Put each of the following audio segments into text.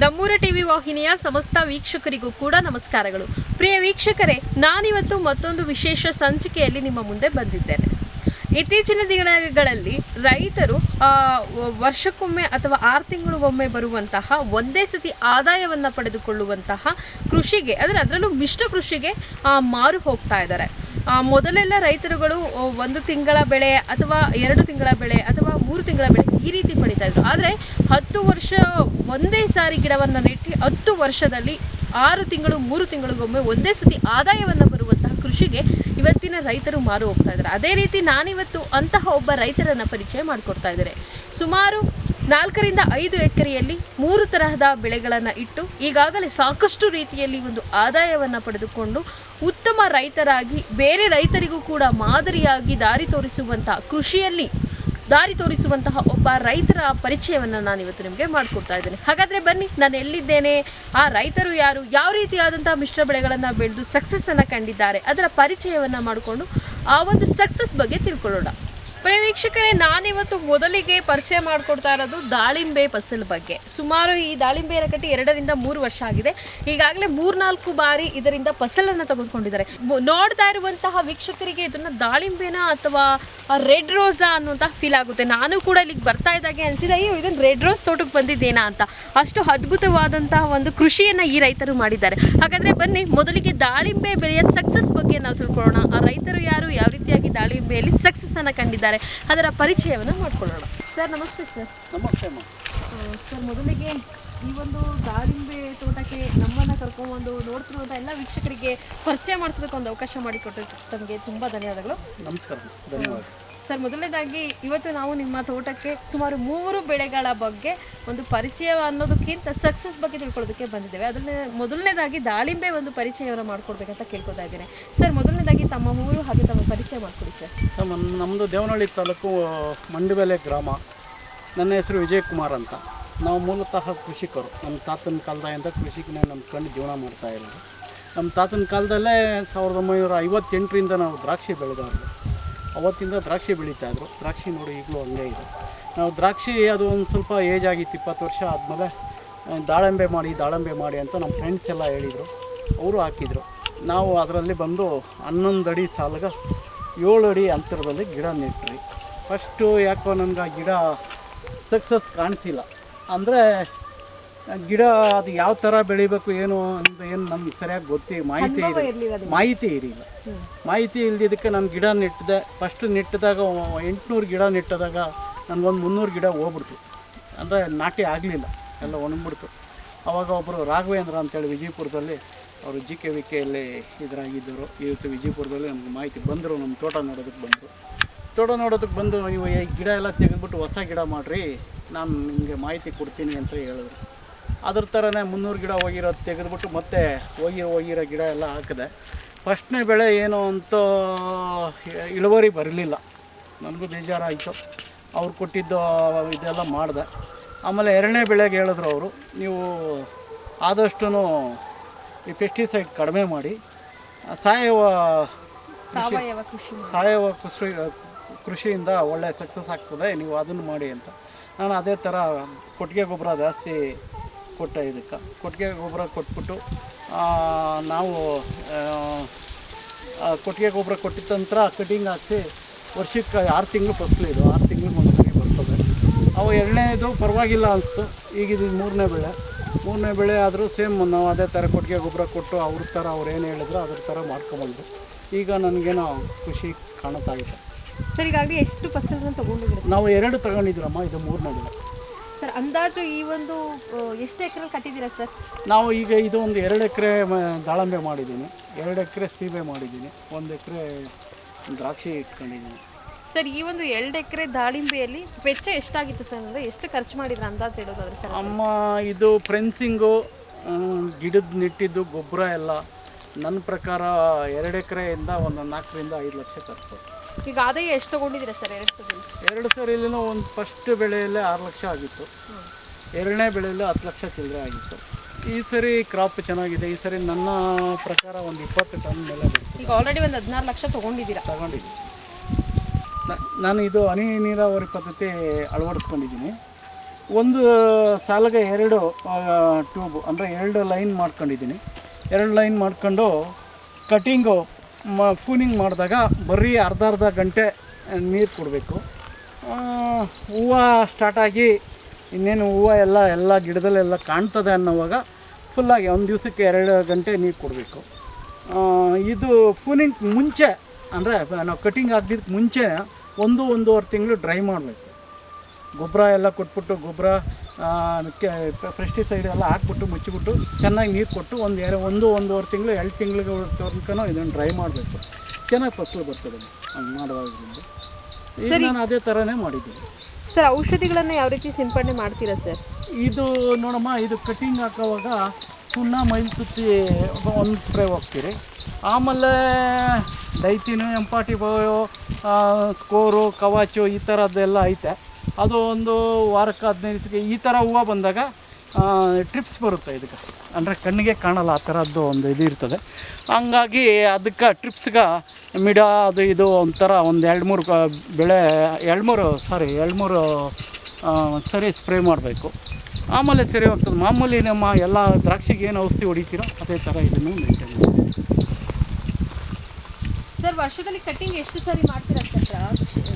ನಮ್ಮೂರ ಟಿವಿ ವಾಹಿನಿಯ ಸಮಸ್ತ ವೀಕ್ಷಕರಿಗೂ ಕೂಡ ನಮಸ್ಕಾರಗಳು. ಪ್ರಿಯ ವೀಕ್ಷಕರೇ, ನಾನಿವತ್ತು ಮತ್ತೊಂದು ವಿಶೇಷ ಸಂಚಿಕೆಯಲ್ಲಿ ನಿಮ್ಮ ಮುಂದೆ ಬಂದಿದ್ದೇನೆ. ಇತ್ತೀಚಿನ ದಿನಗಳಲ್ಲಿ ರೈತರು ವರ್ಷಕ್ಕೊಮ್ಮೆ ಅಥವಾ ಆರು ತಿಂಗಳಿಗೊಮ್ಮೆ ಬರುವಂತಹ ಒಂದೇ ಸತಿ ಆದಾಯವನ್ನು ಪಡೆದುಕೊಳ್ಳುವಂತಹ ಕೃಷಿಗೆ, ಅಂದರೆ ಅದರಲ್ಲೂ ಮಿಶ್ರ ಕೃಷಿಗೆ ಮಾರು ಹೋಗ್ತಾ ಇದ್ದಾರೆ. ಮೊದಲೆಲ್ಲ ರೈತರುಗಳು, ಒಂದು ತಿಂಗಳ ಬೆಳೆ ಅಥವಾ ಎರಡು ತಿಂಗಳ ಬೆಳೆ ಅಥವಾ ಮೂರು ತಿಂಗಳ ಬೆಳೆ ಈ ರೀತಿ ಪಡಿತಾ ಇದ್ರು. ಆದರೆ ಹತ್ತು ವರ್ಷ ಒಂದೇ ಸಾರಿ ಗಿಡವನ್ನು ನೆಟ್ಟಿ ಹತ್ತು ವರ್ಷದಲ್ಲಿ ಆರು ತಿಂಗಳು, ಮೂರು ತಿಂಗಳಿಗೊಮ್ಮೆ ಒಂದೇ ಸತಿ ಆದಾಯವನ್ನು ಬರುವಂತಹ ಕೃಷಿಗೆ ಇವತ್ತಿನ ರೈತರು ಮಾರು ಹೋಗ್ತಾ ಇದ್ದಾರೆ. ಅದೇ ರೀತಿ ನಾನಿವತ್ತು ಅಂತಹ ಒಬ್ಬ ರೈತರನ್ನ ಪರಿಚಯ ಮಾಡಿಕೊಡ್ತಾ ಇದ್ದಾರೆ ಸುಮಾರು ನಾಲ್ಕರಿಂದ ಐದು ಎಕರೆಯಲ್ಲಿ ಮೂರು ತರಹದ ಬೆಳೆಗಳನ್ನು ಇಟ್ಟು ಈಗಾಗಲೇ ಸಾಕಷ್ಟು ರೀತಿಯಲ್ಲಿ ಒಂದು ಆದಾಯವನ್ನು ಪಡೆದುಕೊಂಡು ಉತ್ತಮ ರೈತರಾಗಿ, ಬೇರೆ ರೈತರಿಗೂ ಕೂಡ ಮಾದರಿಯಾಗಿ ದಾರಿ ತೋರಿಸುವಂಥ ಕೃಷಿಯಲ್ಲಿ ದಾರಿ ತೋರಿಸುವಂತಹ ಒಬ್ಬ ರೈತರ ಪರಿಚಯವನ್ನು ನಾನು ಇವತ್ತು ನಿಮಗೆ ಮಾಡಿಕೊಡ್ತಾ ಇದ್ದೇನೆ. ಹಾಗಾದರೆ ಬನ್ನಿ, ನಾನು ಎಲ್ಲಿದ್ದೇನೆ? ಆ ರೈತರು ಯಾರು? ಯಾವ ರೀತಿಯಾದಂತಹ ಮಿಶ್ರ ಬೆಳೆಗಳನ್ನು ಬೆಳೆದು ಸಕ್ಸಸ್ಸನ್ನು ಕಂಡಿದ್ದಾರೆ? ಅದರ ಪರಿಚಯವನ್ನು ಮಾಡಿಕೊಂಡು ಆ ಒಂದು ಸಕ್ಸಸ್ ಬಗ್ಗೆ ತಿಳ್ಕೊಳ್ಳೋಣ. ಪ್ರಿಯ ವೀಕ್ಷಕರೇ ನಾನಿವತ್ತು ಮೊದಲಿಗೆ ಪರಿಚಯ ಮಾಡಿಕೊಡ್ತಾ ಇರೋದು ದಾಳಿಂಬೆ ಫಸಲ್ ಬಗ್ಗೆ. ಸುಮಾರು ಈ ದಾಳಿಂಬೆ ಕಟ್ಟಿ ಎರಡರಿಂದ ಮೂರು ವರ್ಷ ಆಗಿದೆ. ಈಗಾಗಲೇ ಮೂರ್ನಾಲ್ಕು ಬಾರಿ ಇದರಿಂದ ಫಸಲನ್ನು ತೆಗೆದುಕೊಂಡಿದ್ದಾರೆ. ನೋಡ್ತಾ ಇರುವಂತಹ ವೀಕ್ಷಕರಿಗೆ ಇದನ್ನ ದಾಳಿಂಬೆನ ಅಥವಾ ರೆಡ್ ರೋಸಾ ಅನ್ನುವಂತಹ ಫೀಲ್ ಆಗುತ್ತೆ. ನಾನು ಕೂಡ ಇಲ್ಲಿಗೆ ಬರ್ತಾ ಇದ್ದಾಗೆ ಅನಿಸಿದೆ, ಅಯ್ಯೋ ಇದನ್ನು ರೆಡ್ ರೋಸ್ ತೋಟಕ್ಕೆ ಬಂದಿದ್ದೇನಾ ಅಂತ. ಅಷ್ಟು ಅದ್ಭುತವಾದಂತಹ ಒಂದು ಕೃಷಿಯನ್ನು ಈ ರೈತರು ಮಾಡಿದ್ದಾರೆ. ಹಾಗಾದರೆ ಬನ್ನಿ, ಮೊದಲಿಗೆ ದಾಳಿಂಬೆ ಬೆಳೆಯ ಸಕ್ಸಸ್ ಬಗ್ಗೆ ನಾವು ತಿಳ್ಕೊಳ್ಳೋಣ. ಆ ರೈತರು ಯಾರು? ಯಾವ ರೀತಿಯಾಗಿ ದಾಳಿಂಬೆಯಲ್ಲಿ ಸಕ್ಸಸ್ ಅನ್ನು ಕಂಡಿದ್ದಾರೆ ಅದರ ಪರಿಚಯವನ್ನು ಮಾಡಿಕೊಳ್ಳೋಣ. ಸರ್ ನಮಸ್ತೆ ಸರ್. ನಮಸ್ತೆ ಸರ್ ಮೊದಲಿಗೆ ಈ ಒಂದು ದಾಳಿಂಬೆ ತೋಟಕ್ಕೆ ನಮ್ಮನ್ನು ಕರ್ಕೊಂಡ್ಬಂದು ನೋಡ್ತಿರುವಂಥ ಎಲ್ಲ ವೀಕ್ಷಕರಿಗೆ ಪರಿಚಯ ಮಾಡಿಸೋದಕ್ಕೆ ಒಂದು ಅವಕಾಶ ಮಾಡಿಕೊಟ್ಟು ತಮಗೆ ತುಂಬ ಧನ್ಯವಾದಗಳು. ನಮಸ್ಕಾರ ಧನ್ಯವಾದ. ಸರ್ ಮೊದಲನೇದಾಗಿ ಇವತ್ತು ನಾವು ನಿಮ್ಮ ತೋಟಕ್ಕೆ ಸುಮಾರು ಮೂರು ಬೆಳೆಗಳ ಬಗ್ಗೆ ಒಂದು ಪರಿಚಯ ಅನ್ನೋದಕ್ಕಿಂತ ಸಕ್ಸಸ್ ಬಗ್ಗೆ ತಿಳ್ಕೊಳ್ಳೋದಕ್ಕೆ ಬಂದಿದ್ದೇವೆ. ಅದನ್ನ ಮೊದಲನೇದಾಗಿ ದಾಳಿಂಬೆ ಒಂದು ಪರಿಚಯವನ್ನು ಮಾಡ್ಕೊಡ್ಬೇಕಂತ ಕೇಳ್ಕೊತಾ ಇದ್ದೇನೆ. ಸರ್ ಮೊದಲನೇದಾಗಿ ತಮ್ಮ ಊರು ಹಾಗೆ ತಮ್ಮ ಪರಿಚಯ ಮಾಡಿಕೊಡಿ ಸರ್. ಸರ್ ನಮ್ಮ ನಮ್ಮದು ದೇವನಹಳ್ಳಿ ತಾಲೂಕು ಮಂಡಿಬೆಲೆ ಗ್ರಾಮ. ನನ್ನ ಹೆಸರು ವಿಜಯ್ ಕುಮಾರ್ ಅಂತ. ನಾವು ಮೂಲತಃ ಕೃಷಿಕರು. ನಮ್ಮ ತಾತನ ಕಾಲದಿಂದ ಕೃಷಿಕನೇ ನಂಬ್ಕೊಂಡು ಜೀವನ ಮಾಡ್ತಾ ಇರೋದು. ನಮ್ಮ ತಾತನ ಕಾಲದಲ್ಲೇ ಸಾವಿರದ ಒಂಬೈನೂರ ಐವತ್ತೆಂಟರಿಂದ ನಾವು ದ್ರಾಕ್ಷಿ ಬೆಳೆದವರು. ಅವತ್ತಿಂದ ದ್ರಾಕ್ಷಿ ಬೆಳೀತಾಯಿದ್ರು ದ್ರಾಕ್ಷಿ ನೋಡಿ ಈಗಲೂ ಹಂಗೆ ಇದೆ. ನಾವು ದ್ರಾಕ್ಷಿ ಅದು ಒಂದು ಸ್ವಲ್ಪ ಏಜ್ ಆಗಿತ್ತು, ಇಪ್ಪತ್ತು ವರ್ಷ ಆದಮೇಲೆ ದಾಳಂಬೆ ಮಾಡಿ ದಾಳಂಬೆ ಮಾಡಿ ಅಂತ ನಮ್ಮ ಫ್ರೆಂಡ್ಸ್ ಎಲ್ಲ ಹೇಳಿದರು. ಅವರು ಹಾಕಿದರು. ನಾವು ಅದರಲ್ಲಿ ಬಂದು ಹನ್ನೊಂದು ಅಡಿ ಸಾಲಗ ಏಳು ಅಡಿ ಅಂತರದಲ್ಲಿ ಗಿಡ ನೆಟ್ರಿ ಫಸ್ಟು ಯಾಕೋ ನನಗೆ ಆ ಗಿಡ ಸಕ್ಸಸ್ ಕಾಣಿಸಿಲ್ಲ. ಅಂದರೆ ಗಿಡ ಅದು ಯಾವ ಥರ ಬೆಳಿಬೇಕು ಏನು ಅಂತ ಏನು ನಮ್ಗೆ ಸರಿಯಾಗಿ ಗೊತ್ತಿ ಮಾಹಿತಿ. ಮಾಹಿತಿ ಇರಲಿಲ್ಲ. ಮಾಹಿತಿ ಇಲ್ದಿದ್ದಕ್ಕೆ ನಾನು ಗಿಡ ನೆಟ್ಟಿದೆ ಫಸ್ಟ್ ನೆಟ್ಟಿದಾಗ ಎಂಟುನೂರು ಗಿಡ ನೆಟ್ಟಿದಾಗ ನನಗೊಂದು ಮುನ್ನೂರು ಗಿಡ ಹೋಗ್ಬಿಡ್ತು. ಅಂದರೆ ನಾಟಿ ಆಗಲಿಲ್ಲ. ಎಲ್ಲ ಒಣಗ್ಬಿಡ್ತು. ಅವಾಗ ಒಬ್ಬರು ರಾಘವೇಂದ್ರ ಅಂತೇಳಿ ವಿಜಯಪುರದಲ್ಲಿ ಅವರು ಜಿ ಕೆ ವಿ ಕೆಯಲ್ಲಿ ಇದರಾಗಿದ್ದರು ಇವತ್ತು ವಿಜಯಪುರದಲ್ಲಿ ನಮ್ಗೆ ಮಾಹಿತಿ ಬಂದರು. ನಮ್ಮ ತೋಟ ನೋಡೋದಕ್ಕೆ ಬಂದರು. ತೋಟ ನೋಡೋದಕ್ಕೆ ಬಂದು ನೀವು ಈ ಗಿಡ ಎಲ್ಲ ತೆಗೆದ್ಬಿಟ್ಟು ಹೊಸ ಗಿಡ ಮಾಡಿರಿ. ನಾನು ನಿಮಗೆ ಮಾಹಿತಿ ಕೊಡ್ತೀನಿ ಅಂತ ಹೇಳಿದ್ರು. ಅದ್ರ ಥರನೇ ಮುನ್ನೂರು ಗಿಡ ಹೋಗಿರೋದು ತೆಗೆದುಬಿಟ್ಟು ಮತ್ತೆ ಹೋಗಿ ಹೋಗಿರೋ ಗಿಡ ಎಲ್ಲ ಹಾಕಿದೆ. ಫಸ್ಟ್ನೇ ಬೆಳೆ ಏನು ಅಂತ ಇಳುವರಿ ಬರಲಿಲ್ಲ. ನನಗೂ ಬೇಜಾರಾಯಿತು. ಅವ್ರು ಕೊಟ್ಟಿದ್ದು ಇದೆಲ್ಲ ಮಾಡಿದೆ. ಆಮೇಲೆ ಎರಡನೇ ಬೆಳೆಗೆ ಹೇಳಿದ್ರು ಅವರು ನೀವು ಆದಷ್ಟು ಈ ಪೆಸ್ಟಿಸೈಡ್ ಕಡಿಮೆ ಮಾಡಿ. ಸಾವಯವ ಸಾವಯವ ಕೃಷಿ ಸಾವಯವ ಕೃಷಿ ಕೃಷಿಯಿಂದ ಒಳ್ಳೆ ಸಕ್ಸಸ್ ಆಗ್ತದೆ ನೀವು ಅದನ್ನು ಮಾಡಿ ಅಂತ. ನಾನು ಅದೇ ಥರ ಕೊಟ್ಟಿಗೆ ಗೊಬ್ಬರ ಜಾಸ್ತಿ ಕೊಟ್ಟೆ ಇದಕ್ಕೆ. ಕೊಟ್ಟಿಗೆ ಗೊಬ್ಬರ ಕೊಟ್ಬಿಟ್ಟು ನಾವು ಕೊಟ್ಟಿಗೆ ಗೊಬ್ಬರ ಕೊಟ್ಟಿದ ನಂತರ ಕಟಿಂಗ್ ಹಾಕಿ ವರ್ಷಕ್ಕೆ ಆರು ತಿಂಗಳು ಫಸ್ಲು ಇದು, ಆರು ತಿಂಗಳು ಒಂದ್ಸರಿ ಬರ್ತದೆ. ಅವು ಎರಡನೇದು ಪರವಾಗಿಲ್ಲ ಅನಿಸ್ತು. ಈಗ ಮೂರನೇ ಬೆಳೆ. ಮೂರನೇ ಬೆಳೆ ಆದರೂ ಸೇಮ್ ನಾವು ಅದೇ ಥರ ಕೊಟ್ಟಿಗೆ ಗೊಬ್ಬರ ಕೊಟ್ಟು ಅವ್ರ ಥರ ಅವ್ರು ಏನು ಹೇಳಿದ್ರು ಅದ್ರ ಥರ ಮಾಡ್ಕೊಂಬಂದು ಈಗ ನನಗೇನೋ ಖುಷಿ ಕಾಣುತ್ತಾ ಇದೆ. ಸರ್ ಈಗಾಗಲೇ ಎಷ್ಟು ಫಸಲನ್ನು ತಗೊಂಡಿದ್ದೀರಿ ನಾವು ಎರಡು ತಗೊಂಡಿದ್ರಮ್ಮ ಇದು ಮೂರನೇ ಬೆಳೆ ಸರ್ ಅಂದಾಜು ಈ ಒಂದು ಆ, ಎಷ್ಟು ಎಕರೆ ಕಟ್ಟಿದ್ದೀರಾ ಸರ್? ನಾವು ಈಗ ಇದು ಒಂದು ಎರಡು ಎಕರೆ ದಾಳಂಬೆ ಮಾಡಿದ್ದೀನಿ. ಎರಡು ಎಕರೆ ಸೀಬೆ ಮಾಡಿದ್ದೀನಿ. ಒಂದು ಎಕರೆ ದ್ರಾಕ್ಷಿ ಇಟ್ಕೊಂಡಿದ್ದೀನಿ. ಸರ್ ಈ ಒಂದು ಎರಡು ಎಕರೆ ದಾಳಿಂಬೆಯಲ್ಲಿ ವೆಚ್ಚ ಎಷ್ಟಾಗಿತ್ತು ಸರ್? ಅಂದರೆ ಎಷ್ಟು ಖರ್ಚು ಮಾಡಿದ್ರೆ ಅಂದಾಜು ಹೇಳೋದಾದ್ರೆ ಸರ್? ಅಮ್ಮ ಇದು ಫ್ರೆನ್ಸಿಂಗು ಗಿಡದ ನೆಟ್ಟಿದ್ದು ಗೊಬ್ಬರ ಎಲ್ಲ. ನನ್ನ ಪ್ರಕಾರ ಎರಡು ಎಕರೆಯಿಂದ ಒಂದು ನಾಲ್ಕರಿಂದ ಐದು ಲಕ್ಷ ಖರ್ಚು. ಈಗ ಆದಾಯ ಎಷ್ಟು ತಗೊಂಡಿದ್ದೀರಾ ಸರ್ ಎರಡು ಸಲ ಎರಡು ಸರಿಯಲ್ಲಿನೂ ಒಂದು ಫಸ್ಟ್ ಬೆಳೆಯಲ್ಲೇ ಆರು ಲಕ್ಷ ಆಗಿತ್ತು. ಎರಡನೇ ಬೆಳೆಯಲ್ಲಿ ಹತ್ತು ಲಕ್ಷ ಚಿಲ್ಲರೆ ಆಗಿತ್ತು. ಈ ಸರಿ ಕ್ರಾಪ್ ಚೆನ್ನಾಗಿದೆ. ಈ ಸರಿ ನನ್ನ ಪ್ರಕಾರ ಒಂದು ಇಪ್ಪತ್ತು ಟನ್ ಮೇಲೆ ಬರುತ್ತೆ ಈಗ ಆಲ್ರೆಡಿ ಒಂದು ಹದಿನಾರು ಲಕ್ಷ ತಗೊಂಡಿದ್ದೀರಾ? ತಗೊಂಡಿದ್ದೀನಿ. ನಾನು ಇದು ಹನಿ ನೀರಾವರಿ ಪದ್ಧತಿ ಅಳವಡಿಸ್ಕೊಂಡಿದ್ದೀನಿ. ಒಂದು ಸಾಲಿಗೆ ಎರಡು ಟ್ಯೂಬ್ ಅಂದರೆ ಎರಡು ಲೈನ್ ಮಾಡ್ಕೊಂಡಿದ್ದೀನಿ. ಎರಡು ಲೈನ್ ಮಾಡಿಕೊಂಡು ಕಟಿಂಗು ಮ ಫೂನಿಂಗ್ ಮಾಡಿದಾಗ ಬರೀ ಅರ್ಧ ಅರ್ಧ ಗಂಟೆ ನೀರು ಕೊಡಬೇಕು. ಹೂವು ಸ್ಟಾರ್ಟಾಗಿ ಇನ್ನೇನು ಹೂವು ಎಲ್ಲ ಎಲ್ಲ ಗಿಡದಲ್ಲೆಲ್ಲ ಕಾಣ್ತದೆ ಅನ್ನೋವಾಗ ಫುಲ್ಲಾಗಿ ಒಂದು ದಿವಸಕ್ಕೆ ಎರಡು ಗಂಟೆ ನೀರು ಕೊಡಬೇಕು. ಇದು ಫೂನಿಂಗ್ ಮುಂಚೆ, ಅಂದರೆ ನಾವು ಕಟಿಂಗ್ ಆಗಿದ್ದಕ್ಕೆ ಮುಂಚೆ ಒಂದು, ಒಂದೂವರೆ ತಿಂಗಳು ಡ್ರೈ ಮಾಡಬೇಕು. ಗೊಬ್ಬರ ಎಲ್ಲ ಕೊಟ್ಬಿಟ್ಟು ಗೊಬ್ಬರ ಪೆಸ್ಟಿಸೈಡ್ ಎಲ್ಲ ಹಾಕ್ಬಿಟ್ಟು ಮುಚ್ಚಿಬಿಟ್ಟು ಚೆನ್ನಾಗಿ ನೀರು ಕೊಟ್ಟು ಒಂದು ಎರಡು ಒಂದು ಒಂದೂವರೆ ತಿಂಗಳು ಎರಡು ತಿಂಗಳಿಗೆ ತನಕನೂ ಇದನ್ನು ಡ್ರೈ ಮಾಡಬೇಕು. ಚೆನ್ನಾಗಿ ಫಸಲು ಬರ್ತದೆ. ಹಂಗೆ ಮಾಡೋದ್ರಿಂದ ಈಗ ನಾನು ಅದೇ ಥರನೇ ಮಾಡಿದ್ದೀನಿ. ಸರ್ ಔಷಧಿಗಳನ್ನು ಯಾವ ರೀತಿ ಸಿಂಪಡಣೆ ಮಾಡ್ತೀರಾ ಸರ್? ಇದು ನೋಡಮ್ಮ ಇದು ಕಟಿಂಗ್ ಹಾಕೋವಾಗ ಸುಣ್ಣ ಮೈಲ್ ಸುತ್ತಿ ಒಂದು ಸ್ಪ್ರೇ ಹೋಗ್ತೀರಿ. ಆಮೇಲೆ ಡೈತಿನು ಎಂಪಾಟಿ ಬಯೋ ಸ್ಕೋರು ಕವಾಚು ಈ ಥರದ್ದೆಲ್ಲ ಐತೆ. ಅದು ಒಂದು ವಾರಕ್ಕೆ ಹದಿನೈದು ದಿವಸಕ್ಕೆ ಈ ಥರ ಹೂವು ಬಂದಾಗ ಟ್ರಿಪ್ಸ್ ಬರುತ್ತೆ ಇದಕ್ಕೆ. ಅಂದರೆ ಕಣ್ಣಿಗೆ ಕಾಣಲ್ಲ ಆ ಥರದ್ದು ಒಂದು ಇದು ಇರ್ತದೆ. ಹಂಗಾಗಿ ಅದಕ್ಕೆ ಟ್ರಿಪ್ಸ್ಗೆ ಮಿಡ ಅದು ಇದು ಒಂಥರ ಒಂದು ಎರಡು ಮೂರು ಬೆಳೆ, ಎರಡು ಮೂರು ಸಾರಿ ಎರಡು ಮೂರು ಸರಿ ಸ್ಪ್ರೇ ಮಾಡಬೇಕು. ಆಮೇಲೆ ಸರಿ ಹೋಗ್ತದೆ. ಮಾಮೂಲಿ ನಮ್ಮ ಎಲ್ಲ ದ್ರಾಕ್ಷಿಗೆ ಏನು ಔಷಧಿ ಹೊಡಿತೀರೋ ಅದೇ ಥರ ಇದನ್ನು ಮೇಂಟೈನ್ ಸರ್ ವರ್ಷದಲ್ಲಿ ಕಟ್ಟಿಂಗ್ ಎಷ್ಟು ಸಾರಿ ಮಾಡ್ತೀರಾ ಸರ್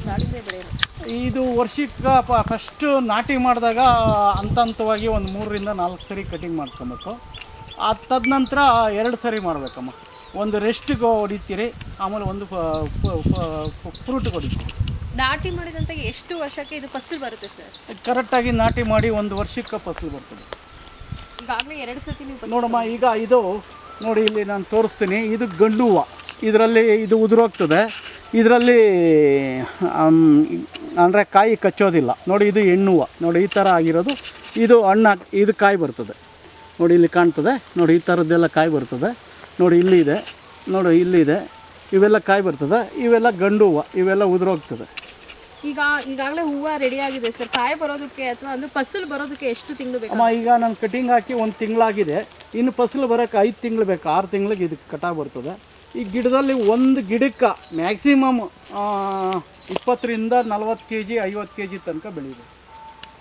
ದಾಳಿಂಬೆ ಬೆಳೆಯನ್ನು ಇದು ವರ್ಷಕ್ಕೆ ಫಸ್ಟ್ ನಾಟಿ ಮಾಡಿದಾಗ ಹಂತ ಹಂತವಾಗಿ ಒಂದು ಮೂರರಿಂದ ನಾಲ್ಕು ಸರಿ ಕಟಿಂಗ್ ಮಾಡ್ಕೊಬೇಕು. ಅದು ತದನಂತರ ಎರಡು ಸರಿ ಮಾಡಬೇಕಮ್ಮ. ಒಂದು ರೆಸ್ಟಿಗೆ ಹೊಡಿತೀರಿ ಆಮೇಲೆ ಒಂದು ಫ್ರೂಟ್ ಹೊಡಿತೀರಿ. ನಾಟಿ ಮಾಡಿದಂತ ಎಷ್ಟು ವರ್ಷಕ್ಕೆ ಇದು ಫಸಲು ಬರುತ್ತೆ ಸರ್? ಕರೆಕ್ಟಾಗಿ ನಾಟಿ ಮಾಡಿ ಒಂದು ವರ್ಷಕ್ಕೆ ಫಸಲು ಬರ್ತದೆ. ಈಗಾಗಲೇ ಎರಡು ಸತಿ ನೀವು ನೋಡಮ್ಮ ಈಗ ಇದು ನೋಡಿ ಇಲ್ಲಿ ನಾನು ತೋರಿಸ್ತೀನಿ ಇದು ಗಂಡು ಹೂವು ಇದರಲ್ಲಿ ಇದು ಉದುರೋಗ್ತದೆ. ಇದರಲ್ಲಿ ಅಂದರೆ ಕಾಯಿ ಕಚ್ಚೋದಿಲ್ಲ. ನೋಡಿ ಇದು ಹೆಣ್ಣು ಹೂವು ನೋಡಿ ಈ ಥರ ಆಗಿರೋದು. ಇದು ಹಣ್ಣು ಇದು ಕಾಯಿ ಬರ್ತದೆ. ನೋಡಿ ಇಲ್ಲಿ ಕಾಣ್ತದೆ. ನೋಡಿ ಈ ಥರದ್ದೆಲ್ಲ ಕಾಯಿ ಬರ್ತದೆ. ನೋಡಿ ಇಲ್ಲಿ ಇದೆ. ನೋಡಿ ಇಲ್ಲಿದೆ ಇವೆಲ್ಲ ಕಾಯಿ ಬರ್ತದೆ. ಇವೆಲ್ಲ ಗಂಡು ಹೂವು. ಇವೆಲ್ಲ ಉದುರೋಗ್ತದೆ. ಈಗ ಈಗಾಗಲೇ ಹೂವು ರೆಡಿ ಆಗಿದೆ ಸರ್. ಕಾಯಿ ಬರೋದಕ್ಕೆ ಅಥವಾ ಅಂದರೆ ಫಸಲು ಬರೋದಕ್ಕೆ ಎಷ್ಟು ತಿಂಗಳು ಬೇಕು ಅಮ್ಮ ಈಗ ನಾನು ಕಟಿಂಗ್ ಹಾಕಿ ಒಂದು ತಿಂಗಳಾಗಿದೆ. ಇನ್ನು ಫಸಲು ಬರೋಕ್ಕೆ ಐದು ತಿಂಗಳು ಬೇಕು. ಆರು ತಿಂಗಳಿಗೆ ಇದಕ್ಕೆ ಕಟಾವು ಬರ್ತದೆ. ಈ ಗಿಡದಲ್ಲಿ ಒಂದು ಗಿಡಕ್ಕೆ ಮ್ಯಾಕ್ಸಿಮಮ್ ಇಪ್ಪತ್ತರಿಂದ ನಲ್ವತ್ತು ಕೆ ಜಿ ಐವತ್ತು ಕೆ ಜಿ ತನಕ ಬೆಳೀಬೇಕು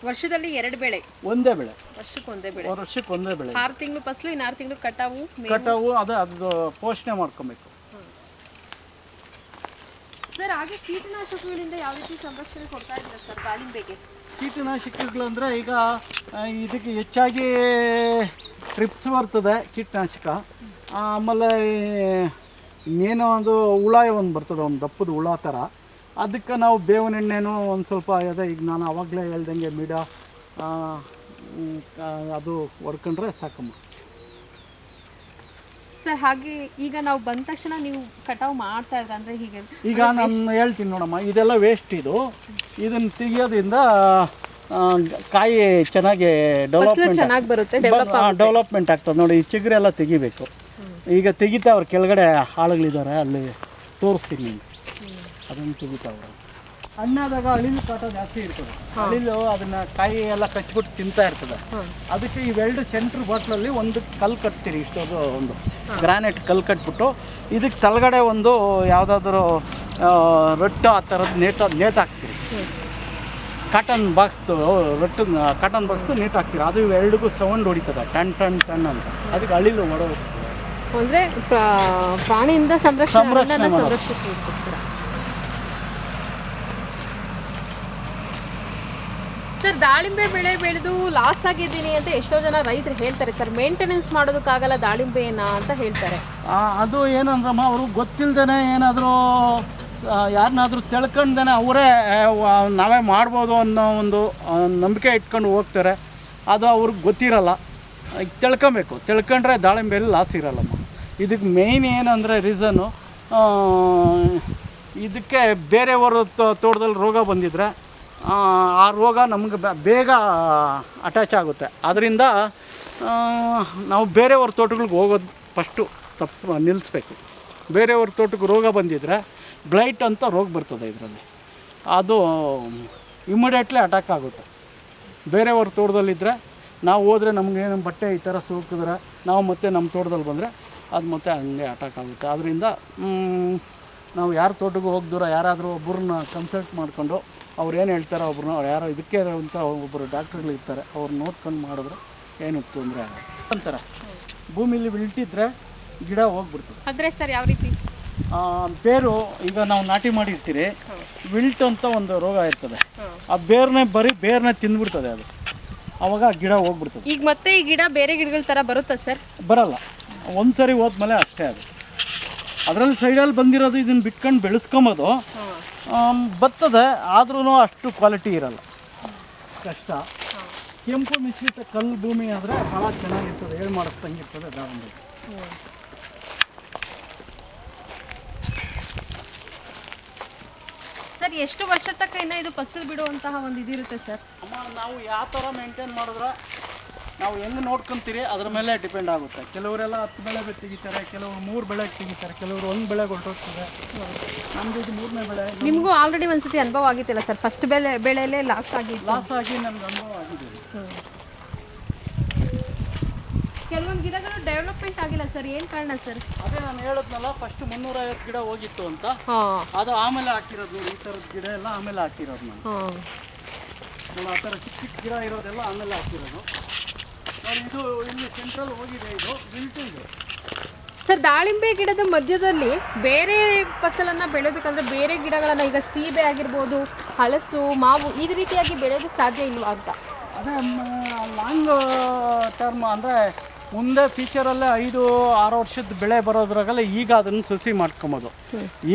ವರ್ಷದಲ್ಲಿ ಎರಡು ಬೆಳೆ. ಒಂದೇ ಬೆಳೆ. ವರ್ಷಕ್ಕೆ ಒಂದೇ ಬೆಳೆ. ವರ್ಷಕ್ಕೆ ಒಂದೇ ಬೆಳೆ. ಆರು ತಿಂಗಳು ಫಸಲು ಇನ್ನು ಆರು ತಿಂಗಳು ಕಟಾವು ಕಟಾವು ಅದು ಅದು ಪೋಷಣೆ ಮಾಡ್ಕೊಬೇಕು. ಸರ್ ಹಾಗೆ ಕೀಟನಾಶಕಗಳಿಂದ ಯಾವ ರೀತಿ ಸಂರಕ್ಷಣೆ ಕೊಡ್ತಾ ಇದ್ದೀರಾ ಸರ್ ದಾಳಿಂಬೆಗೆ ಕೀಟನಾಶಕಗಳಂದರೆ ಈಗ ಇದಕ್ಕೆ ಹೆಚ್ಚಾಗಿ ಟ್ರಿಪ್ಸ್ ಬರ್ತದೆ ಕೀಟನಾಶಕ. ಆಮೇಲೆ ಇನ್ನೇನೋ ಒಂದು ಹುಳ ಒಂದು ಬರ್ತದೆ ಒಂದು ದಪ್ಪದ ಹುಳ ಥರ. ಅದಕ್ಕೆ ನಾವು ಬೇವಿನ ಎಣ್ಣೆನೂ ಒಂದು ಸ್ವಲ್ಪ ಅದೇ ಈಗ ನಾನು ಆವಾಗಲೇ ಹೇಳ್ದಂಗೆ ಮಿಡ ಅದು ಹೊಡ್ಕೊಂಡ್ರೆ ಸಾಕಮ್ಮ. ಸರ್ ಹಾಗೆ ಈಗ ನಾವು ಬಂದ ತಕ್ಷಣ ನೀವು ಕಟಾವು ಮಾಡ್ತಾ ಇರೋದು ಅಂದರೆ ಹೀಗೆ ಈಗ ನಾನು ಹೇಳ್ತೀನಿ ನೋಡಮ್ಮ ಇದೆಲ್ಲ ವೇಸ್ಟ್ ಇದು. ಇದನ್ನು ತೆಗಿಯೋದ್ರಿಂದ ಕಾಯಿ ಚೆನ್ನಾಗಿ ಡೆವಲಪ್ಮೆಂಟ್ ಚೆನ್ನಾಗಿ ಬರುತ್ತೆ ಡೆವಲಪ್ಮೆಂಟ್ ಆಗ್ತದೆ. ನೋಡಿ ಈ ಚಿಗುರೆಲ್ಲ ತೆಗಿಬೇಕು. ಈಗ ತೆಗಿತಾವ್ರೆ ಕೆಳಗಡೆ ಹಾಳುಗಳಿದ್ದಾರೆ ಅಲ್ಲಿ ತೋರಿಸ್ತೀನಿ ನಿಮ್ಗೆ. ಅದನ್ನು ಅವರು. ಹಣ್ಣಾದಾಗ ಅಳಿಲು ಕಾಟ ಜಾಸ್ತಿ ಇರ್ತದೆ. ಅಳಿಲು ಅದನ್ನ ಕಾಯಿ ಎಲ್ಲ ಕಚ್ಬಿಟ್ಟು ತಿಂತಾ ಇರ್ತದೆ. ಅದಕ್ಕೆ ಇವೆರಡು ಸೆಂಟ್ರ್ ಬಾಟ್ಲಲ್ಲಿ ಒಂದು ಕಲ್ಲು ಕಟ್ತೀರಿ ಇಷ್ಟೊಂದು ಒಂದು ಗ್ರಾನೈಟ್ ಕಲ್ಲು ಕಟ್ಬಿಟ್ಟು ಇದಕ್ಕೆ ತಳಗಡೆ ಒಂದು ಯಾವುದಾದ್ರೂ ರೊಟ್ಟು ಆ ಥರದ್ದು ನೇಟ ನೇಟ್ ಹಾಕ್ತೀರಿ. ಕಾಟನ್ ಬಾಕ್ಸ್ದು ರೊಟ್ಟು ಕಾಟನ್ ಬಾಕ್ಸ್ ನೇಟ್ ಹಾಕ್ತೀರಿ. ಅದು ಇವೆರಡಿಗೂ ಸೌಂಡ್ ಹೊಡಿತದೆ. ಟನ್ ಟನ್ ಟನ್ ಅಂತ. ಅದಕ್ಕೆ ಅಳಿಲು ಹೊಡೋ ಅಂದ್ರೆ ಪ್ರಾ- ಪ್ರಾಣಿಯಿಂದ ಸಂರಕ್ಷಣೆ ಸರ್ ದಾಳಿಂಬೆ ಬೆಳೆ ಬೆಳೆದು ಲಾಸ್ ಆಗಿದ್ದೀನಿ ಅಂತ ಎಷ್ಟೋ ಜನ ರೈತರು ಹೇಳ್ತಾರೆ. ಸರ್ ಮೇಂಟೆನೆನ್ಸ್ ಮಾಡೋದಕ್ಕಾಗಲ್ಲ ದಾಳಿಂಬೆನ ಅಂತ ಹೇಳ್ತಾರೆ. ಆ, ಅದು ಏನಂದ್ರಮ್ಮ ಅವರು ಗೊತ್ತಿಲ್ದೇ ಏನಾದರೂ ಯಾರನ್ನಾದರೂ ತಿಳ್ಕೊಂಡ್ದೇ ಅವರೇ ನಾವೇ ಮಾಡ್ಬೋದು ಅನ್ನೋ ಒಂದು ನಂಬಿಕೆ ಇಟ್ಕೊಂಡು ಹೋಗ್ತಾರೆ. ಅದು ಅವ್ರಿಗೆ ಗೊತ್ತಿರಲ್ಲ. ತಿಳ್ಕೊಬೇಕು. ತಿಳ್ಕೊಂಡ್ರೆ ದಾಳಿಂಬೆಯಲ್ಲಿ ಲಾಸ್ ಇರಲ್ಲಮ್ಮ. ಇದಕ್ಕೆ ಮೇಯ್ನ್ ಏನಂದರೆ ರೀಸನ್ನು ಇದಕ್ಕೆ ಬೇರೆಯವರು ತೋಟದಲ್ಲಿ ರೋಗ ಬಂದಿದ್ರೆ ಆ, ರೋಗ ನಮ್ಗೆ ಬೇಗ ಅಟ್ಯಾಚ್ ಆಗುತ್ತೆ. ಅದರಿಂದ ನಾವು ಬೇರೆಯವ್ರ ತೋಟಗಳಿಗೆ ಹೋಗೋದು ಫಸ್ಟು ತಪ್ಪಿಸ್ ನಿಲ್ಲಿಸ್ಬೇಕು ಬೇರೆಯವ್ರ ತೋಟಕ್ಕೆ ರೋಗ ಬಂದಿದ್ರೆ ಬ್ಲೈಟ್ ಅಂತ ರೋಗ ಬರ್ತದೆ ಇದರಲ್ಲಿ. ಅದು ಇಮಿಡಿಯೇಟ್ಲಿ ಅಟ್ಯಾಕ್ ಆಗುತ್ತೆ. ಬೇರೆಯವ್ರ ತೋಟದಲ್ಲಿದ್ದರೆ ನಾವು ಹೋದರೆ ನಮಗೇನು ಬಟ್ಟೆ ಈ ಥರ ಸೋಕಿದ್ರೆ ನಾವು ಮತ್ತೆ ನಮ್ಮ ತೋಟದಲ್ಲಿ ಬಂದರೆ ಅದು ಮತ್ತೆ ಹಂಗೆ ಅಟ್ಯಾಕ್ ಆಗುತ್ತೆ. ಅದರಿಂದ ನಾವು ಯಾರ ತೋಟಕ್ಕೂ ಹೋಗ್ದೂರ ಯಾರಾದರೂ ಒಬ್ಬರನ್ನ ಕನ್ಸಲ್ಟ್ ಮಾಡಿಕೊಂಡು ಅವ್ರು ಏನು ಹೇಳ್ತಾರೆ ಅವ್ರು ಯಾರೋ ಇದಕ್ಕೆ ಅಂತ ಒಬ್ಬರು ಡಾಕ್ಟ್ರುಗಳು ಇರ್ತಾರೆ ಅವ್ರು ನೋಡ್ಕೊಂಡು ಮಾಡಿದ್ರೆ ಏನು ತೊಂದರೆ ಆಗಲ್ಲ. ಅಂತಾರೆ. ಭೂಮಿಲಿ ಬಿಲ್ಟಿದ್ರೆ ಗಿಡ ಹೋಗ್ಬಿಡ್ತದೆ. ಅದ್ರೆ ಸರ್ ಯಾವ ರೀತಿ? ಬೇರು ಈಗ ನಾವು ನಾಟಿ ಮಾಡಿರ್ತೀರಿ ವಿಲ್ಟ್ ಅಂತ ಒಂದು ರೋಗ ಇರ್ತದೆ. ಆ ಬೇರ್ನೇ ಬರೀ ಬೇರ್ನೇ ತಿಂದ್ಬಿಡ್ತದೆ ಅದು. ಅವಾಗ ಗಿಡ ಹೋಗ್ಬಿಡ್ತದೆ. ಈಗ ಮತ್ತೆ ಈ ಗಿಡ ಬೇರೆ ಗಿಡಗಳ ಥರ ಬರುತ್ತಾ ಸರ್? ಬರಲ್ಲ. ಒಂದು ಸರಿ ಹೋದ್ಮೇಲೆ ಅಷ್ಟೇ ಅದು. ಅದರಲ್ಲಿ ಸೈಡಲ್ಲಿ ಬಂದಿರೋದು ಇದನ್ನು ಬಿಟ್ಕೊಂಡು ಬೆಳೆಸ್ಕೊಂಬೋದು ಬರ್ತದೆ ಆದ್ರೂ ಅಷ್ಟು ಕ್ವಾಲಿಟಿ ಇರಲ್ಲ. ಕಷ್ಟ. ಕೆಂಪು ಮಿಶ್ರಿತ ಕಲ್ಲು ಭೂಮಿ ಆದರೆ ಭಾಳ ಚೆನ್ನಾಗಿರ್ತದೆ ಹೇಳಿ ಮಾಡಿಸ್ದಂಗಿರ್ತದೆ ದಾವಣಗೆರೆ. ಸರ್ ಎಷ್ಟು ವರ್ಷ ತಕ್ಕ ಇನ್ನ ಇದು ಫಸಲು ಬಿಡುವಂತಹ ಒಂದು ಇದಿರುತ್ತೆ ಸರ್? ಅಮ್ಮ ನಾವು ಯಾವ ಥರ ಮೇಂಟೈನ್ ಮಾಡಿದ್ರೆ ನಾವು ಹೆಂಗೆ ನೋಡ್ಕೊಂತೀರಿ ಅದ್ರ ಮೇಲೆ ಡಿಪೆಂಡ್ ಆಗುತ್ತೆ. ಕೆಲವರೆಲ್ಲ ಹತ್ತು ಬೆಳೆ ತೆಗಿತಾರೆ ಕೆಲವರು ಮೂರು ಬೆಳೆ ತೆಗಿತಾರೆ ಕೆಲವರು ಒಂದು ಬೆಳೆ ಹೊರಟೋಗ್ತದೆ ನಮ್ದು ಇದು ಮೂರನೇ ಬೆಳೆ. ನಿಮಗೂ ಆಲ್ರೆಡಿ ಒಂದ್ಸತಿ ಅನುಭವ ಆಗಿತ್ತಿಲ್ಲ ಸರ್ ಫಸ್ಟ್ ಬೆಳೆ ಬೆಳೆಯಲ್ಲೇ ಲಾಸ್ ಆಗಿ. ಲಾಸ್ ಆಗಿ ನಮ್ಗೆ ಅನುಭವ ಆಗಿದೆ. ಕೆಲವೊಂದು ಗಿಡಗಳು ಡೆವಲಪ್ಮೆಂಟ್ ಆಗಿಲ್ಲ ಸರ್ ಏನು ಕಾರಣ ಸರ್ ಅದೇ ನಾನು ಹೇಳಿದ್ನಲ್ಲ ಫಸ್ಟ್ ಮುನ್ನೂರೈವತ್ತು ಗಿಡ ಹೋಗಿತ್ತು ಅಂತ. ಅದು ಆಮೇಲೆ ಹಾಕಿರೋದು ಈ ಥರದ ಗಿಡ ಎಲ್ಲ ಆಮೇಲೆ ಹಾಕಿರೋದು ನಾನು. ಆ ಥರ ಚಿಕ್ಕ ಚಿಕ್ಕ ಗಿಡ ಇರೋದೆಲ್ಲ ಆಮೇಲೆ ಹಾಕಿರೋದು. ಇದು ಇಲ್ಲಿ ಸೆಂಟ್ರಲ್ ಹೋಗಿದೆ ಇದು ಬಿಲ್ಟು ಇದು. ಸರ್ ದಾಳಿಂಬೆ ಗಿಡದ ಮಧ್ಯದಲ್ಲಿ ಬೇರೆ ಫಸಲನ್ನ ಬೆಳೆಯೋದಕ್ಕಂದ್ರೆ ಬೇರೆ ಗಿಡಗಳನ್ನ ಈಗ ಸೀಬೆ ಆಗಿರ್ಬೋದು ಹಲಸು ಮಾವು ಈ ರೀತಿಯಾಗಿ ಬೆಳೆಯೋದು ಸಾಧ್ಯ ಇಲ್ವಾ ಅಂತ? ಅದೇ ಲಾಂಗ್ ಟರ್ಮ್ ಅಂದರೆ ಮುಂದೆ ಫ್ಯೂಚರಲ್ಲೇ ಐದು ಆರು ವರ್ಷದ ಬೆಳೆ ಬರೋದ್ರಾಗಲ್ಲ ಈಗ ಅದನ್ನು ಸಸಿ ಮಾಡ್ಕೊಬೋದು.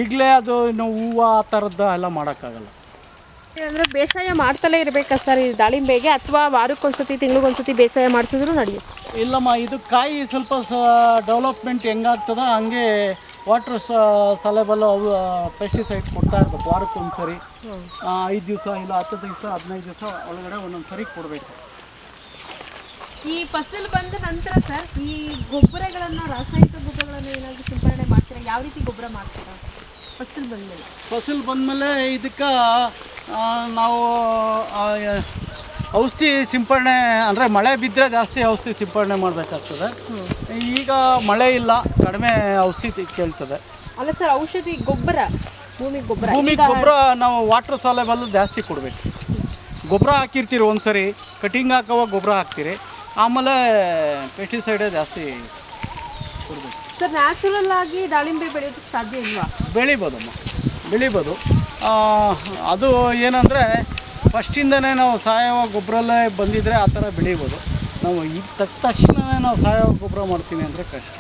ಈಗಲೇ ಅದು ಇನ್ನು ಹೂವು ಆ ಥರದ್ದು ಎಲ್ಲ ಮಾಡೋಕ್ಕಾಗಲ್ಲ. ಅಂದ್ರೆ ಬೇಸಾಯ ಮಾಡ್ತಲೇ ಇರಬೇಕಾ ಸರ್? ಈ ದಾಳಿಂಬೆಗೆ ಅಥವಾ ವಾರಕ್ಕೊಂದ್ಸತಿ ತಿಂಗಳಿಗೊಂದ್ಸತಿ ಬೇಸಾಯ ಮಾಡಿಸಿದ್ರು ನಡೆಯುತ್ತೆ? ಇಲ್ಲಮ್ಮ ಇದು ಕಾಯಿ ಸ್ವಲ್ಪ ಸ ಡೆವಲಪ್ಮೆಂಟ್ ಹೆಂಗಾಗ್ತದ ಹಂಗೆ ವಾಟ್ರ್ ಸಲೆಬಲ್ ಅವು ಪೆಸ್ಟಿಸೈಡ್ಸ್ ಕೊಡ್ತಾ ಇರ್ಬೇಕು ವಾರಕ್ಕೆ ಒಂದು ಸರಿ ಐದು ದಿವಸ ಇಲ್ಲ ಹತ್ತು ದಿವಸ ಹದಿನೈದು ದಿವಸ ಒಳಗಡೆ ಒಂದೊಂದು ಸರಿ ಕೊಡಬೇಕು. ಈ ಫಸಲು ಬಂದ ನಂತರ ಸರ್ ಈ ಗೊಬ್ಬರಗಳನ್ನು ರಾಸಾಯನಿಕ ಗೊಬ್ಬರಗಳನ್ನು ಏನಾದರೂ ಸಿಂಪಡಣೆ ಮಾಡ್ತೀರಾ? ಯಾವ ರೀತಿ ಗೊಬ್ಬರ ಮಾಡ್ತೀರಾ? ಫಸಲು ಬಂದಮೇಲೆ? ಫಸಲು ಬಂದಮೇಲೆ ಇದಕ್ಕೆ ನಾವು ಔಷಧಿ ಸಿಂಪಡಣೆ ಅಂದರೆ ಮಳೆ ಬಿದ್ದರೆ ಜಾಸ್ತಿ ಔಷಧಿ ಸಿಂಪಡಣೆ ಮಾಡಬೇಕಾಗ್ತದೆ. ಈಗ ಮಳೆ ಇಲ್ಲ ಕಡಿಮೆ ಔಷಧಿ ಕೇಳ್ತದೆ. ಅಲ್ಲ ಸರ್ ಔಷಧಿ ಗೊಬ್ಬರ ಭೂಮಿ ಗೊಬ್ಬರ ಭೂಮಿ ಗೊಬ್ಬರ ನಾವು ವಾಟರ್ ಸಾಲೆಬಲ್ ಜಾಸ್ತಿ ಕೊಡಬೇಕು. ಗೊಬ್ಬರ ಹಾಕಿರ್ತೀರಿ ಒಂದು ಸರಿ ಕಟಿಂಗ್ ಹಾಕೋವಾಗ ಗೊಬ್ಬರ ಹಾಕ್ತೀರಿ. ಆಮೇಲೆ ಪೆಸ್ಟಿಸೈಡೇ ಜಾಸ್ತಿ ಕೊಡಬೇಕು. ಸರ್ ನ್ಯಾಚುರಲ್ ಆಗಿ ದಾಳಿಂಬೆ ಬೆಳೆಯೋದಕ್ಕೆ ಸಾಧ್ಯ ಇಲ್ವಾ? ಬೆಳಿಬೋದಮ್ಮ. ಬೆಳಿಬೋದು. ಅದು ಏನಂದರೆ ಫಸ್ಟಿಂದನೇ ನಾವು ಸಾವಯವ ಗೊಬ್ಬರಲ್ಲೇ ಬಂದಿದ್ದರೆ ಆ ಥರ ಬೆಳೀಬೋದು. ನಾವು ಈಗ ತಕ್ಕ ತಕ್ಷಣವೇ ನಾವು ಸಾವಯವ ಗೊಬ್ಬರ ಮಾಡ್ತೀನಿ ಅಂದರೆ ಕಷ್ಟ.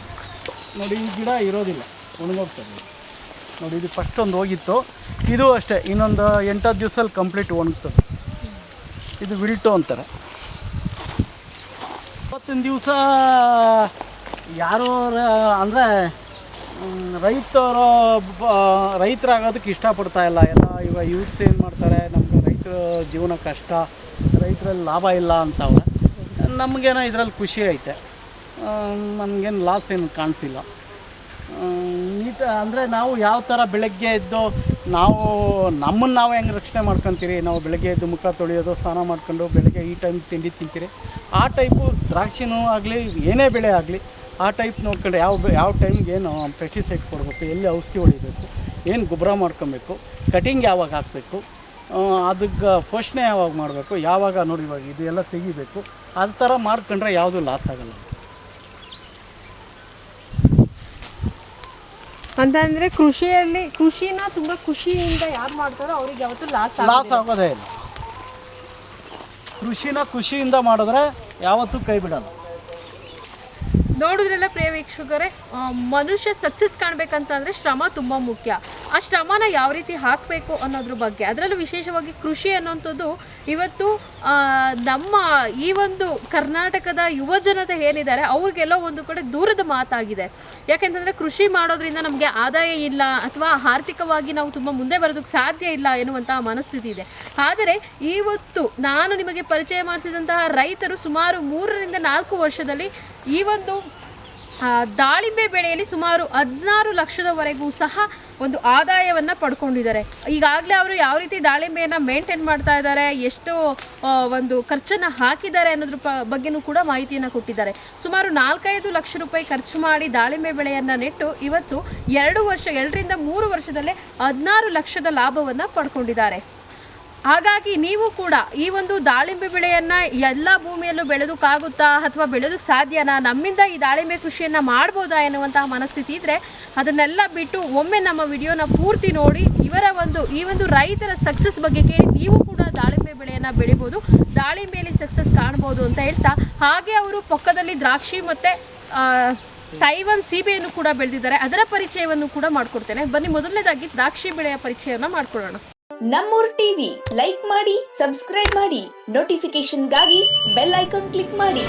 ನೋಡಿ, ಈ ಗಿಡ ಇರೋದಿಲ್ಲ. ಒಣಗೋಗ್ತದೆ ನೋಡಿ, ಇದು ಫಸ್ಟ್ ಒಂದು ಹೋಗಿತ್ತು. ಇದು ಅಷ್ಟೇ. ಇನ್ನೊಂದು ಎಂಟತ್ತು ದಿವಸದಲ್ಲಿ ಕಂಪ್ಲೀಟ್ ಒಣಗ್ತದೆ. ಇದು ವಿಲ್ಟು ಅಂತಾರೆ. ಇವತ್ತಿನ ದಿವಸ ಯಾರು ಅಂದರೆ ರೈತರು ರೈತರಾಗೋದಕ್ಕೆ ಇಷ್ಟಪಡ್ತಾ ಇಲ್ಲ. ಎಲ್ಲ ಇವಾಗ ಯೂಸ್ ಏನು ಮಾಡ್ತಾರೆ? ನಮ್ಗೆ ರೈತರ ಜೀವನ ಕಷ್ಟ, ರೈತರಲ್ಲಿ ಲಾಭ ಇಲ್ಲ ಅಂತವ್ರೆ. ನಮಗೇನೋ ಇದರಲ್ಲಿ ಖುಷಿ ಐತೆ. ನಮಗೇನು ಲಾಸ್ ಏನು ಕಾಣಿಸಿಲ್ಲ. ನೀಟ, ಅಂದರೆ ನಾವು ಯಾವ ಥರ ಬೆಳಗ್ಗೆ ಎದ್ದು ನಾವು, ನಮ್ಮನ್ನು ನಾವು ಹೆಂಗೆ ರಕ್ಷಣೆ ಮಾಡ್ಕೊತೀರಿ? ನಾವು ಬೆಳಗ್ಗೆ ಎದ್ದು ಮುಖ ತೊಳೆಯೋದು, ಸ್ನಾನ ಮಾಡ್ಕೊಂಡು ಬೆಳಗ್ಗೆ ಈ ಟೈಮ್ ತಿಂಡಿ ತಿಂತೀರಿ. ಆ ಟೈಪು ದ್ರಾಕ್ಷಿನೂ ಆಗಲಿ, ಏನೇ ಬೆಳೆ ಆಗಲಿ ಆ ಟೈಪ್ ನೋಡ್ಕೊಂಡು ಯಾವ ಯಾವ ಟೈಮ್ಗೆ ಏನು ಪೆಸ್ಟಿಸೈಡ್ ಕೊಡಬೇಕು ಎಲ್ಲಿ ಔಷಧಿ ಹೊಡಿಬೇಕು ಏನು ಗೊಬ್ಬರ ಮಾಡ್ಕೊಬೇಕು ಕಟಿಂಗ್ ಯಾವಾಗ ಹಾಕಬೇಕು ಅದಕ್ಕೆ ಪೋಷಣೆ ಯಾವಾಗ ಮಾಡಬೇಕು ಯಾವಾಗ ನೋಡಿ ಇವಾಗ ಇದೆಲ್ಲ ತೆಗಿಬೇಕು ಆ ಥರ ಮಾಡ್ಕೊಂಡ್ರೆ ಯಾವುದೂ ಲಾಸ್ ಆಗಲ್ಲ. ಅಂತಂದ್ರೆ ಕೃಷಿಯಲ್ಲಿ ಕೃಷಿನ ತುಂಬಾ ಖುಷಿಯಿಂದ ಯಾರು ಮಾಡ್ತಾರೋ ಅವ್ರಿಗೆ ಯಾವತ್ತೂ ಲಾಸ್ ಲಾಸ್ ಆಗೋದೇ ಇಲ್ಲ. ಕೃಷಿನ ಖುಷಿಯಿಂದ ಮಾಡಿದ್ರೆ ಯಾವತ್ತೂ ಕೈ ಬಿಡಲ್ಲ. ನೋಡಿದ್ರೆಲ್ಲ ಪ್ರಿಯ ವೀಕ್ಷಕರೇ ಮನುಷ್ಯ ಸಕ್ಸಸ್ ಕಾಣಬೇಕಂತಂದರೆ ಶ್ರಮ ತುಂಬ ಮುಖ್ಯ. ಆ ಶ್ರಮನ ಯಾವ ರೀತಿ ಹಾಕಬೇಕು ಅನ್ನೋದ್ರ ಬಗ್ಗೆ, ಅದರಲ್ಲೂ ವಿಶೇಷವಾಗಿ ಕೃಷಿ ಅನ್ನೋಂಥದ್ದು ಇವತ್ತು ನಮ್ಮ ಈ ಒಂದು ಕರ್ನಾಟಕದ ಯುವ ಜನತೆ ಏನಿದ್ದಾರೆ, ಅವ್ರಿಗೆಲ್ಲ ಒಂದು ಕಡೆ ದೂರದ ಮಾತಾಗಿದೆ. ಯಾಕೆಂತಂದರೆ ಕೃಷಿ ಮಾಡೋದ್ರಿಂದ ನಮಗೆ ಆದಾಯ ಇಲ್ಲ, ಅಥವಾ ಆರ್ಥಿಕವಾಗಿ ನಾವು ತುಂಬ ಮುಂದೆ ಬರೋದಕ್ಕೆ ಸಾಧ್ಯ ಇಲ್ಲ ಎನ್ನುವಂತಹ ಮನಸ್ಥಿತಿ ಇದೆ. ಆದರೆ ಇವತ್ತು ನಾನು ನಿಮಗೆ ಪರಿಚಯ ಮಾಡಿಸಿದಂತಹ ರೈತರು ಸುಮಾರು ಮೂರರಿಂದ ನಾಲ್ಕು ವರ್ಷದಲ್ಲಿ ಈ ಒಂದು ದಾಳಿಂಬೆ ಬೆಳೆಯಲ್ಲಿ ಸುಮಾರು ಹದಿನಾರು ಲಕ್ಷದವರೆಗೂ ಸಹ ಒಂದು ಆದಾಯವನ್ನು ಪಡ್ಕೊಂಡಿದ್ದಾರೆ. ಈಗಾಗಲೇ ಅವರು ಯಾವ ರೀತಿ ದಾಳಿಂಬೆಯನ್ನು ಮೇಂಟೈನ್ ಮಾಡ್ತಾ ಇದ್ದಾರೆ, ಎಷ್ಟು ಒಂದು ಖರ್ಚನ್ನು ಹಾಕಿದ್ದಾರೆ ಅನ್ನೋದ್ರ ಬಗ್ಗೆನೂ ಕೂಡ ಮಾಹಿತಿಯನ್ನು ಕೊಟ್ಟಿದ್ದಾರೆ. ಸುಮಾರು ನಾಲ್ಕೈದು ಲಕ್ಷ ರೂಪಾಯಿ ಖರ್ಚು ಮಾಡಿ ದಾಳಿಂಬೆ ಬೆಳೆಯನ್ನು ನೆಟ್ಟು ಇವತ್ತು ಎರಡು ವರ್ಷ, ಎರಡರಿಂದ ಮೂರು ವರ್ಷದಲ್ಲೇ ಹದಿನಾರು ಲಕ್ಷದ ಲಾಭವನ್ನು ಪಡ್ಕೊಂಡಿದ್ದಾರೆ. ಹಾಗಾಗಿ ನೀವು ಕೂಡ ಈ ಒಂದು ದಾಳಿಂಬೆ ಬೆಳೆಯನ್ನು ಎಲ್ಲ ಭೂಮಿಯಲ್ಲೂ ಬೆಳೆದಕ್ಕಾಗುತ್ತಾ ಅಥವಾ ಬೆಳೆದಕ್ಕೆ ಸಾಧ್ಯನಾ? ನಮ್ಮಿಂದ ಈ ದಾಳಿಂಬೆ ಕೃಷಿಯನ್ನು ಮಾಡ್ಬೋದಾ ಎನ್ನುವಂತಹ ಮನಸ್ಥಿತಿ ಇದ್ರೆ ಅದನ್ನೆಲ್ಲ ಬಿಟ್ಟು ಒಮ್ಮೆ ನಮ್ಮ ವಿಡಿಯೋನ ಪೂರ್ತಿ ನೋಡಿ, ಇವರ ಒಂದು, ಈ ಒಂದು ರೈತರ ಸಕ್ಸಸ್ ಬಗ್ಗೆ ಕೇಳಿ ನೀವು ಕೂಡ ದಾಳಿಂಬೆ ಬೆಳೆಯನ್ನು ಬೆಳಿಬೋದು, ದಾಳಿಂಬೆಯಲ್ಲಿ ಸಕ್ಸಸ್ ಕಾಣ್ಬೋದು ಅಂತ ಹೇಳ್ತಾ, ಹಾಗೆ ಅವರು ಪಕ್ಕದಲ್ಲಿ ದ್ರಾಕ್ಷಿ ಮತ್ತೆ ತೈವನ್ ಸೀಬೆಯನ್ನು ಕೂಡ ಬೆಳೆದಿದ್ದಾರೆ. ಅದರ ಪರಿಚಯವನ್ನು ಕೂಡ ಮಾಡಿಕೊಡ್ತೇನೆ. ಬನ್ನಿ, ಮೊದಲನೇದಾಗಿ ದ್ರಾಕ್ಷಿ ಬೆಳೆಯ ಪರಿಚಯವನ್ನು ಮಾಡ್ಕೊಳ್ಳೋಣ. ನಮ್ಮೂರ್ ಟಿವಿ ಲೈಕ್ ಮಾಡಿ ಸಬ್ಸ್ಕ್ರೈಬ್ ಮಾಡಿ ನೋಟಿಫಿಕೇಶನ್ಗಾಗಿ ಬೆಲ್ ಐಕಾನ್ ಕ್ಲಿಕ್ ಮಾಡಿ.